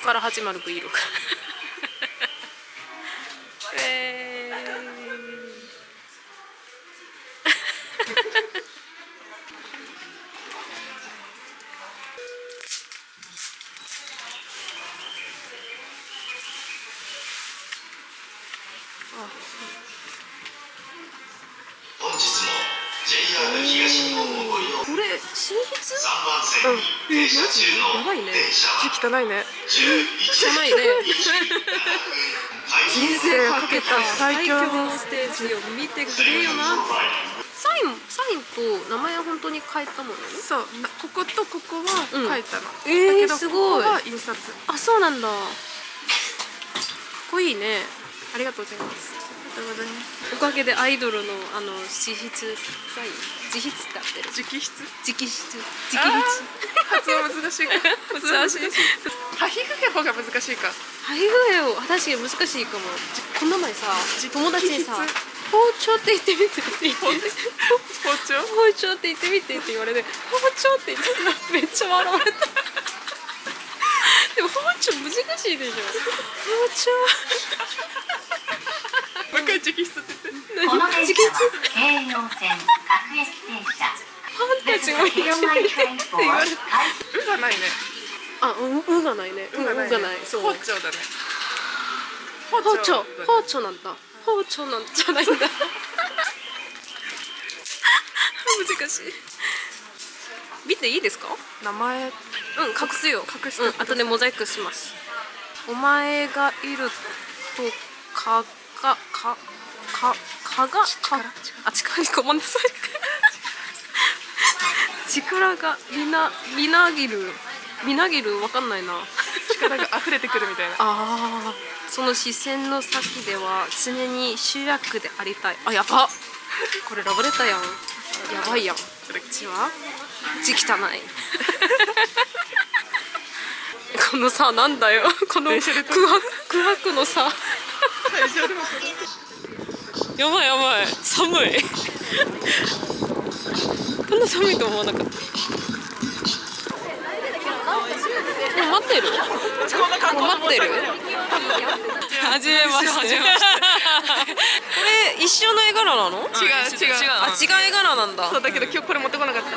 から始まる Vlog 車中のやばいね。電車は汚いね。11汚いね人生をかけた最強のステージを見てくれよな。サインサインと名前は本当に変えたもんねそう。なこことここは書いたの、えーだけどすごい。ここは印刷。あそうなんだ。かっこいいね。ありがとうございますとうございます。おかげでアイドルのあの自筆サイン自筆って合ってる。直筆？直筆。直筆発音難しいか。難しい。ハヒフヘホが難しい。かハイフヘを確かに難しいかも。この前さ友達にさ包丁って言ってみてって言って。包丁？包丁って言ってみてって言われて包丁って言ってめっちゃ笑われた。でも包丁難しいでしょ。包丁もう一回直筆って言って。この電車は京葉線各駅停車。ファンタジーもいいよって言われてうがないねあ、う、うがないね。う、がない。そう。包丁だね包丁、包丁なんだ。包丁なんじゃないんだ。難しい。見ていいですか？名前うん、隠すよ。隠してください後でモザイクします。お前がいるとかがかかかがか。あ力にごめんなさい。力がみなみなぎる。みなぎるわかんないな。力が溢れてくるみたいな。ああその視線の先では常に主役でありたい。あやば。これラブレターやん。やばいやん。こっちは？字汚い。このさなんだよ。この空白る空白のさやばいやばい。寒い。こんな寒いと思わなかった。待ってる？待ってるはじめましてこれ一緒の絵柄なの？違う違う。あ違う絵柄なんだ。そうだけど今日これ持ってこなかった。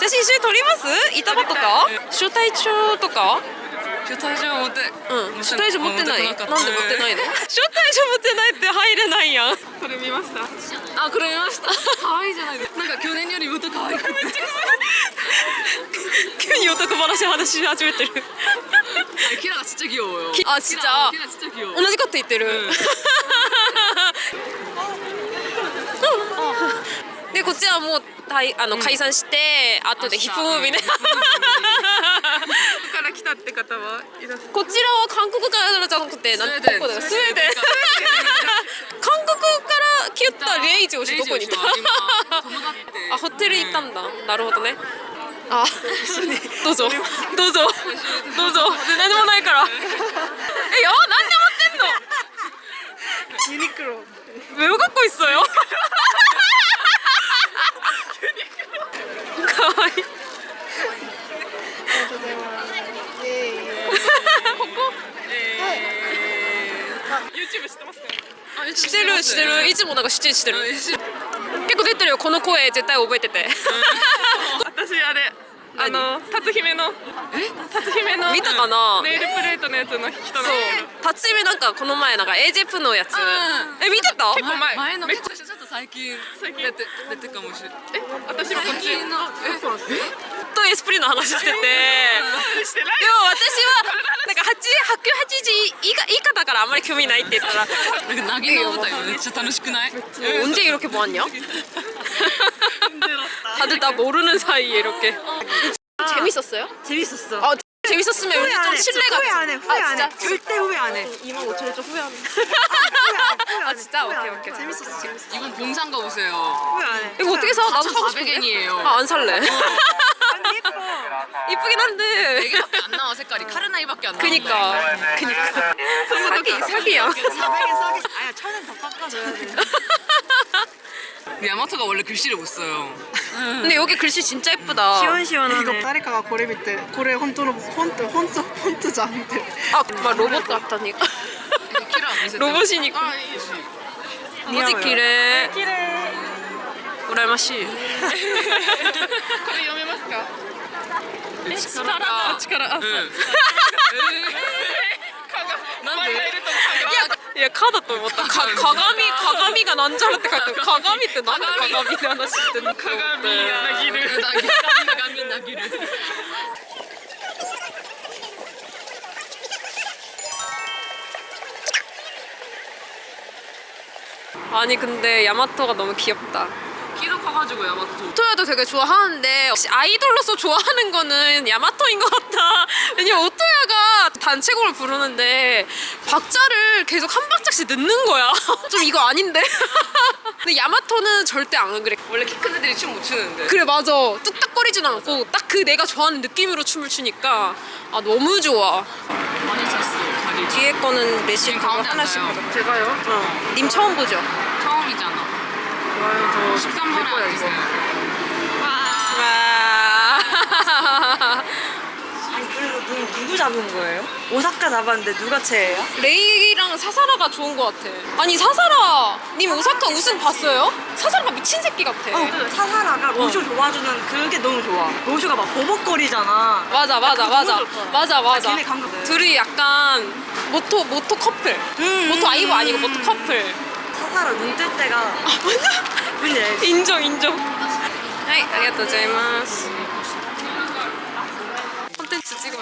写真一緒に撮ります？板場とか？招待状とか？招持ってうん。招待状持ってない？なんで持ってないの？い招待状持ってないって入れないやん。これ見ました。あこれ見ました。可愛いじゃないです。かなんか去年よりもっと可愛急に男話話し始めてる。キラがちっちゃきよあちっちゃキラちっちゃきよ同じこと言ってる、でこっちはもうたいあの解散して、後でヒップホップみたいなって方はいらっしゃこちらは韓国からじゃなくて、スウェーデン。韓国から来たレイジオ氏どこにいた？あ、ホテル行ったんだ。なるほどね。あ、どうぞ、どうぞ、どうぞ。何もないから。え、や、なんでもってんの？ユニクロ。매우 갖고 있. かわいい。YouTube 知ってますか知ってる知ってる。いつもなんか出演してる。結構出てるよこの声。絶対覚えてて。私あれあの辰姫の。え？辰姫の見たかな？ネイルプレートのやつの人なんそう。だ辰巳なんかこの前なんか AJ プのやつ。ん。え見てた？結構前。前のめっちゃ最近最近出て出てかもしれないえ私もこっち最近のえとエスプリの話しててでもしてない私はなんか8 180以下以下だからあんまり興味ないって言ったらなんか投げの舞台めっちゃ楽しくない 언제 이렇게 보았냐? 다들 나 모르는 사이에 이렇게 재밌었어요? 재밌었어. 아 재밌었으면 우리 좀 신뢰가 후회 안 해. 후회 아, 안 해. 진짜? 절대 후회 안 해. 2만 5천 원좀 후회하네 후회 아 진짜? 오케이 오케이. 재밌었어 재밌었어. 이분 봉산 가보세요. 후회 안해? 이거 어떻게 사? 나도 400엔이에요. 아안 살래. 어. 아니 이쁘긴 한데. 4개밖에 안 나와 색깔이. 카르나이밖에 안 나와. 그니까. 그니까. 사기 사기야. 400엔 싸게 아야 천엔 더 깎아줘야 돼. 야마토가 원래 글씨를 못 써요. 음. 근데 여기 글씨 진짜 예쁘다. 음. 시원시원하네. 다리카가 고래 밑에 고래 혼토로 혼토 혼토 혼토 자한테 아막 로봇 같다니까. 키라 안見せて 로봇이니까. 뭐지 기래. 우라마시. これ読めますか力が力あ、そううんなんで 야 카다 또思った 가, 가가미 가가미가 난 줄 알았대 가가미ってなんで鏡で話してんの鏡なぎる 아니 근데 야마토가 너무 귀엽다. 키도 커가지고 야마토. 오토야도 되게 좋아하는데 혹시 아이돌로서 좋아하는 거는 야마토인 것 같아 왜냐면 오토야가 단체곡을 부르는데 박자를 계속 한 박자씩 넣는 거야. 좀 이거 아닌데? 근데 야마토는 절대 안 그래. 원래 키 큰 애들이 춤 못 추는데. 그래 맞아. 뚝딱거리진 않고 딱 그 내가 좋아하는 느낌으로 춤을 추니까 아 너무 좋아. 많이 다리 뒤에 거는 그거 가운데 하나씩 앉아요. 가져 제가요? 어. 님 처음 보죠? 처음이잖아 좋아요 저 13번에 앉으세요 누, 누구 잡은 거예요? 오사카 잡았는데 누가 채예요? 레이랑 사사라가 좋은 것 같아. 아니 사사라 님 오사카 우승 봤어요? 사사라가 미친 새끼 같아. 어, 그 사사라가 로쇼 도와주는 그게 너무 좋아. 로쇼가 막 버벅거리잖아. 맞아 맞아 그거 맞아 너무 좋다. 맞아 맞아. 걔네. 둘이 약간 모토 모토 커플. 음, 모토 음, 아이고 음, 아니고 음. 모토 커플. 사사라 눈뜰 때가 뭔지 알지? 인정 인정. 하이 아리가또 고자이마스.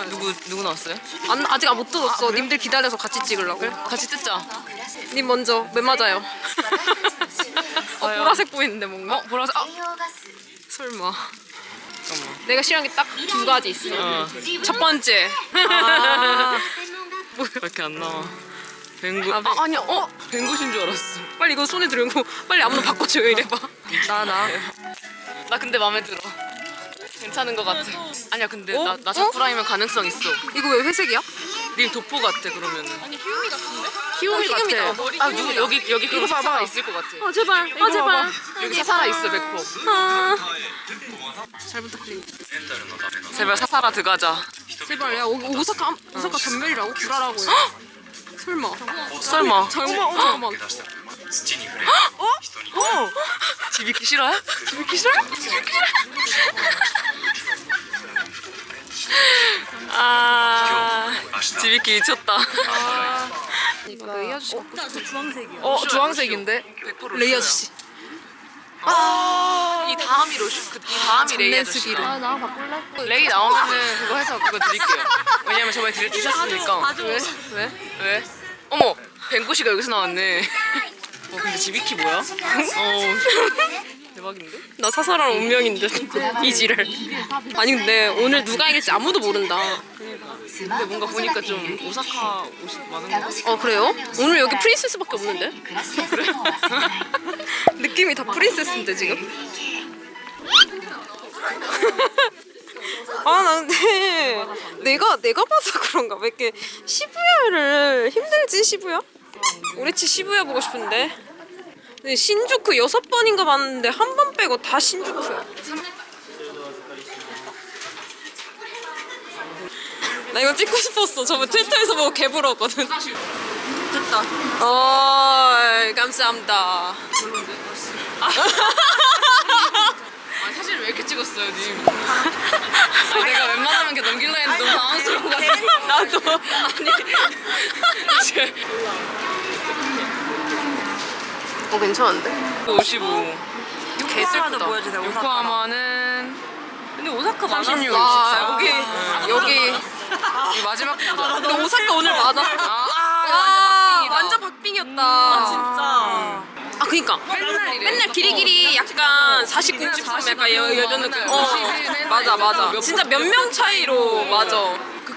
누구 누구 나왔어요? 안, 아직 못 뜯었어. 님들 기다려서 같이 찍으려고. 같이 뜯자 님 먼저 맨 맞아요. 어 보라색 보이는데 뭔가? 어 보라색 아 설마. 잠깐만 내가 싫어하는 게 딱 두 가지 있어. 어. 첫 번째. 아. 왜 이렇게 안 나와 뱅구 아, 아, 뱅- 아니야 어 뱅구신 줄 알았어 빨리 이거 손에 들고 빨리 아무나 바꿔줘요 이래봐. 나 나. 나 근데 마음에 들어 괜찮은 것 같아. 어? 아니야 근데 어? 나, 나 자쿠라이면 가능성 있어. 이거 왜 회색이야? 님 도포 같아 그러면. 아니 희우미 같은데? 희우미 같아. 아, 머리 아 누구 여기 여기 그거 봐봐. 있을 것 같아. 어 제발. 어 제발. 여기 사사라 있어 백퍼. 아. 잘 부탁드립니다. 제발 사사라 들어가자. 제발 야 오사카 아, 오사카 전멸이라고 구라라고. 설마. 설마. 설마. 어, 잠깐만. 어? 어? 어? 집이 싫어요? 집이 싫어요? 집이 싫어요? 아 지비키 미쳤다 이거 레이 아저씨. 나저 주황색이야. 어 주황색인데? 레이 아저씨. 이 다음이 로슈 그, 이 다음이 레이 아저씨다 장난스기를. 나 바꿀래? 레이 나오면은 그거 해서 그거 드릴게요 왜냐면 저번에 드려 주셨으니까. 왜? 왜? 왜? 어머 뱅구씨가 여기서 나왔네 어 근데 지비키 뭐야? 어 대박인데? 나 사사랑 운명인데 이 지랄. 아니 근데 오늘 누가 이길지 아무도 모른다. 근데 뭔가 보니까 좀 오사카 옷이 많은 거 같아 어 그래요? 오늘 여기 프린세스밖에 없는데? 느낌이 다 프린세스인데 지금? 아, 나 근데 내가 내가 봐서 그런가 왜 이렇게 시부야를 힘들지 시부야? 우리 치 시부야 보고 싶은데. 근데 신주쿠 여섯 번인가 봤는데 한 번 빼고 다 신주쿠야. 나 이거 찍고 싶었어. 저번 트위터에서 보고 개부러웠거든. 됐다. 어, 감사합니다. 아 사실 왜 이렇게 찍었어요 님? 아, 내가 웬만하면 이렇게 넘길라 했는데 너무 당황스러워가지고 나도. 이제 어, 괜찮은데? 55 오사카도 보여주세요. 오사카. 요코하마는 근데 오사카 36, 많았어. 아, 64 여기, 여기. 이 마지막 보자 근데 오사카 오늘 많았어. 아, 아, 완전 완전 박빙이다 박빙이었다. 진짜. 아, 그니까. 맨날 이래 맨날 길이길이 약간 40, 90, 30 약간 여- 여변 느낌. 어, 맞아, 맞아. 진짜 몇 명 차이로, 맞아.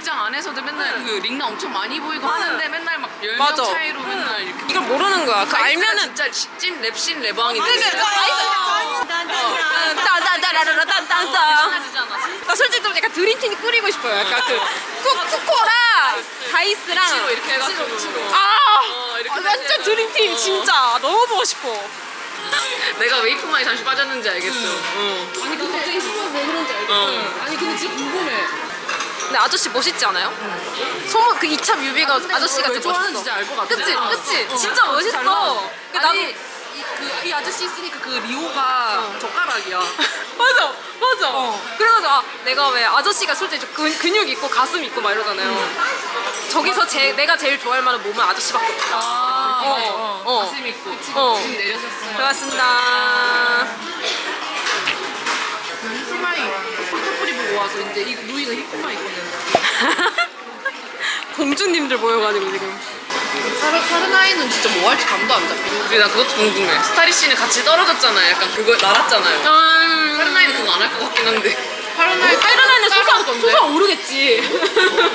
극장 안에서도 맨날 그 링나 엄청 많이 보이고 하는데 맨날 막 10명 맞아. 차이로 맨날 이렇게 이걸 모르는 거야. 그 알면은. 진짜 찐 랩신 레방인데 그러니까 다 있어. 딴딴따라라란딴딴딴. 나 솔직히 좀 약간 드림팀이 끓이고 싶어요. 약간 그 쿠, 쿠코랑 다이스랑 치로 이렇게 해가지고 아 어, 이렇게 완전 드림팀 진짜 너무 보고 싶어. 내가 웨이프만에 잠시 빠졌는지 알겠어. 어. 아니 근데 갑자기 소문 왜 그런지 알겠어. 어. 아니 근데 진짜 궁금해. 근데 아저씨 멋있지 않아요? 소문 그 2차 뮤비가 아 저씨가 왜 진짜 좋아하는지 멋있어. 알 것 같아. 그치? 어. 그치? 어. 진짜 멋있어. 잘 나왔어. 그 아니 나도- 이, 그, 이 아저씨 있으니까 그 리오가 젓가락이야. 맞아, 맞아. 그래가지고 아, 내가 왜 아저씨가 솔직히 좀 근, 근육 있고 가슴 있고 막 이러잖아요. 저기서 제, 내가 제일 좋아할 만한 몸은 아저씨밖에 없다. 아, 어. 어. 어. 가슴 있고 어. 지금 내려섰어. 고맙습니다. 와서 이제 이 루이가 히마이거든. 공주님들 모여가지고 지금. 파르, 파르나이는 진짜 뭐 할지 감도 안 잡혀. 근데 나 그것도 궁금해. 스타리 씨는 같이 떨어졌잖아요. 약간 그거 날았잖아요. 음, 파르나이는 그거 안 할 것 같긴 한데. 파르나이 파이러나는 솟아, 따라오던데. 솟아 오르겠지.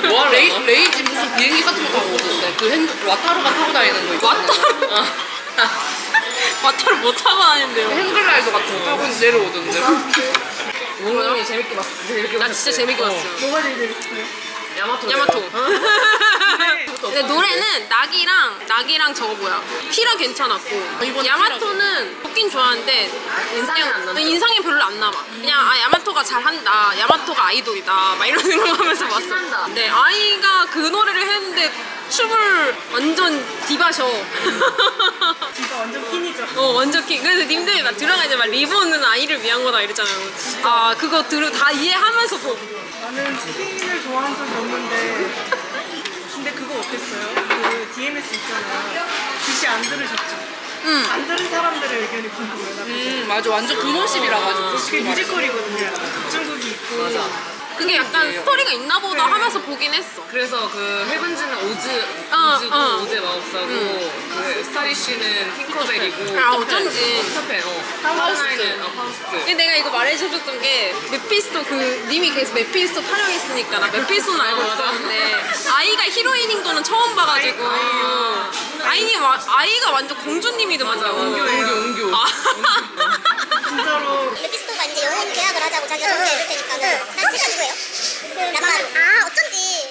뭐 하려나? 레이, 레이지 무슨 비행기 같은 거 타고 오던데. 그 핸드, 와타루가 타고 다니는 거 있잖아. 와타루? 어. 마타를 못 타고 다니는데요. 행글라이더 같은 거 타고 내려오던데. 오늘 재밌게 봤어. 재밌게 나 진짜 재밌게 봤어요. 뭐가 제일 재밌어요? 야마토. 야마토. 근데 노래는 낙이랑 낙이랑 저거 뭐야 피라 괜찮았고 이번에 야마토는 좋긴 좋아하는데 인상이 안 남죠? 인상이 별로 안 남아. 그냥 아 야마토가 잘한다. 야마토가 아이돌이다. 막 이런 생각하면서 봤어. 신난다. 네 아이가 그 노래를 했는데 춤을 완전 디바셔. 진짜 완전 핀이죠. 어 완전 킹. 그래서 님들이 막 들어가자 막 리본은 아이를 위한 거다 이랬잖아요. 아 그거 들으 다 이해하면서 보고. 나는 핀을 좋아한 적이 없는데 근데 그거 어땠어요? 그 DMS 있잖아요. 귀시 안 들으셨죠? 응. 안 들은 사람들의 의견이 궁금해요. 나. 음 맞아 완전 근원십이라 가지고 그게 뮤지컬이거든요. 중국이 있고. 맞아. 그게 약간 스토리가 있나 보다 하면서 보긴 했어. 그래서 그 헤븐즈는 오즈 어, 오즈고 어. 오즈의 마법사고 그 스타리 씨는 팅커벨이고 아, 어쩐지. 피터팬 어 파우스트 어 파우스트 근데 내가 이거 말해줬던 게 메피스토 그 님이 계속 메피스토 타령했으니까 나 메피스토는 알고 어, 맞아. 있었는데 아이가 히로인인 거는 처음 봐가지고 아이니 와, 아이가 완전 공주님이더만요. 옹교 옹교 아. 진짜로 하자고 자기가 정리해줄 테니까는 난 씨가 누구예요? 나마루 아 어쩐지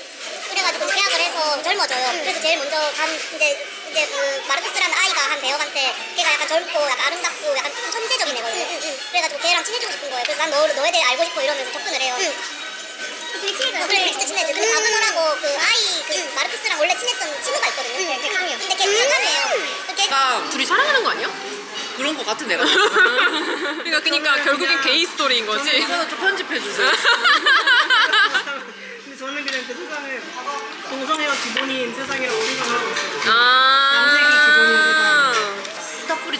그래가지고 이제 계약을 해서 젊어져요. 그래서 제일 먼저 간 이제 이제 그 마르크스라는 아이가 한 배역한테 걔가 약간 젊고 약간 아름답고 약간 좀 천재적인 애거든요. 그래가지고 걔랑 친해지고 싶은 거예요. 그래서 난 너, 너에 대해 알고 싶어 이러면서 접근을 해요. 되게 친해져요. 그래 진짜 친해져 근데 바그너라고 그 아이 그 마르크스랑 원래 친했던 친구가 있거든요. 걔 강해요 근데 걔 약하네요. 걔 둘이 사랑하는 거 아니야? 그런 거 같은 내가 그러니까 그러니까 결국엔 게이 스토리인 거지. 이거는 좀 편집해 주세요 근데 저는 그냥 그 세상을 동성애가 기본인 세상이라고 생각하고 있어요. 아. 스타풀이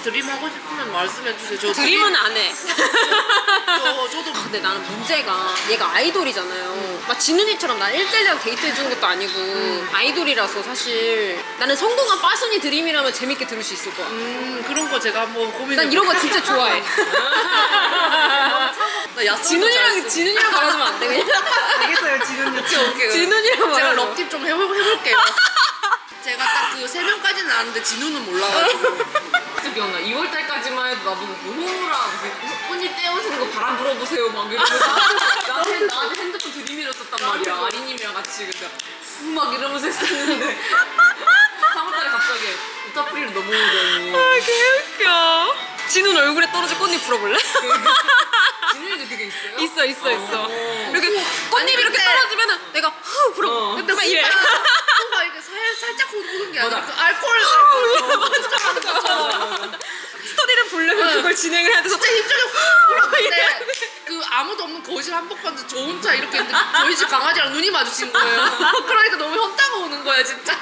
드림 하고 싶으면 말씀해 주세요 저 드림은 안 해. 저, 저도 근데 나는 문제가 얘가 아이돌이잖아요. 막 진훈이처럼 난 1대1랑 데이트 해 주는 것도 아니고 아이돌이라서 사실 나는 성공한 빠순이 드림이라면 재밌게 들을 수 있을 거야. 음 그런 거 제가 한번 고민해 난 이런 거 진짜 좋아해. 나 야스 진훈이랑 진훈이랑 말하면 안 돼. 그냥. 알겠어요, 지금 오케이 진훈이랑 제가 말하면. 럭팁 좀 해볼, 해볼게요 제가 딱 그 세 명까지는 아는데 진우는 몰라가지고 그 기억나 2월 달까지만 해도 나보고 그 호우라 무슨 꽃잎 떼어주는 거 바람 불어보세요 막 이러면서 나한테, 나한테 핸드폰 들이밀었었단 말이야 아리님이랑 같이 근데 후막 이러면서 했었는데 3월달에 갑자기 우타프리를 넘어오더니 아, 개웃겨. 진훈 얼굴에 떨어진 꽃잎 불어볼래? 진우이도 그게 있어요? 있어, 있어, 있어. 어. 이렇게 꽃잎이 아니, 이렇게 근데- 떨어지면은 내가 후 불어. 어. 근데 막 이래. 뭔가 이렇게 살, 살짝 호는 게 아니라 그 알코올 알코올 하는 것처럼 스토리를 보려면 그걸 진행을 해야 돼서 진짜 힘주게 확 불었는데 그 아무도 없는 거실 한복판에서 저 혼자 이렇게 있는데 저희 집 강아지랑 눈이 마주친 거예요. 그러니까 너무 현타가 오는 거야 진짜.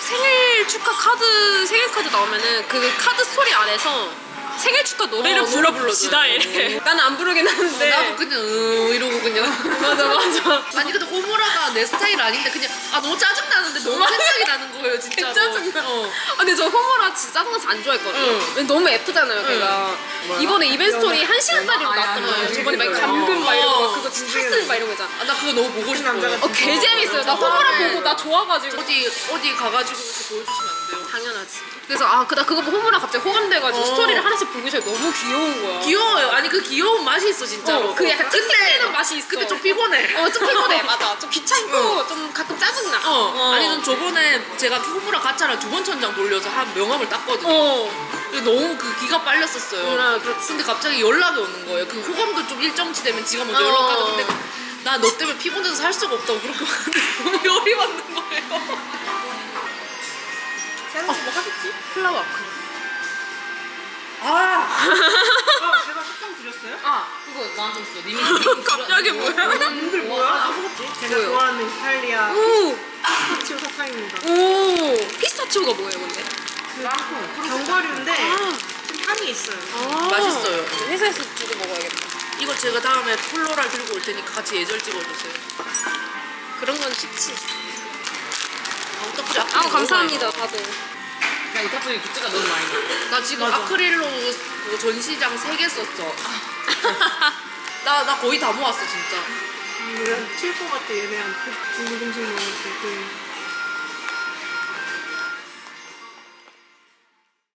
생일 축하 카드 생일 카드 나오면은 그 카드 스토리 안에서 생일 축하 노래를 어, 불러 노래 봅시다 불러줘요. 이래. 나는 안 부르긴 하는데. 나도 그냥 으 이러고 그냥 맞아 맞아. 아니 근데 호무라가 내 스타일 아닌데 그냥 아 너무 짜증 너무 생각이 나는 거예요 진짜로. 짜증나. 어. 아, 근데 저 호모라 진짜 짜증나서 안 좋아했거든. 응. 왜 너무 F잖아요, 걔가. 이번에 이벤트 스토리 한 시간짜리로 아, 나왔단 말이에요. 아, 저번에 막 그거요? 감금 막 이런 어. 거 그거 찰슬 막 이런 거 있잖아. 아, 나 그거 너무 보고 싶어요. 어, 개 재밌어요. 나 호모라 보고 나 좋아가지고. 어디 어디 가가지고 이렇게 보여주시면 안 돼요? 당연하지. 그래서 아, 그나 그거 보고 호모라 갑자기 호감돼가지고 어. 스토리를 하나씩 보기 전에 너무 귀여운 거야. 귀여워요. 아니 그 귀여운 맛이 있어 진짜로. 어, 그 약간 틱틱대는 맛이 있어. 근데 좀 피곤해. 어, 좀 피곤해. 맞아. 좀 귀찮고 좀 가끔 짜증나. 어. 아니 전 저번에 제가 호무라 가차를 두번 천장 돌려서 한 명함을 땄거든요. 어. 너무 그 기가 빨렸었어요. 아, 그렇지. 근데 갑자기 연락이 오는 거예요. 그 호감도 좀 일정치 되면 지가 먼저 어. 연락하는데 나 너 때문에 피곤해서 살 수가 없다고 그렇게 말하는데 너무 열이 받는 거예요. 새로운 거뭐 하겠지? 플라워. 아! 어, 제가 속상 드렸어요? 아 그거 나한테 줬어. 님이 갑자기 뭐야? 분들 뭐야? 제가 뭐요? 좋아하는 이탈리아 오, 피스타치오 사탕입니다. 오, 피스타치오가 뭐예요, 근데? 견과류 있어요. 아, 맛있어요. 회사에서 주고 먹어야겠다. 이거 제가 다음에 플로랄 들고 올 테니까 같이 예절 찍어주세요. 그런 건 쉽지. 아? 아, 감사합니다, 다들. 그냥 이 카톡이 굿즈가 너무 많이 나. 나 지금 아크릴로 그거 전시장 3개 썼어. 나, 나 거의 다 모았어, 진짜. 칠것 같아 얘네한테 중국 음식 먹을 때 그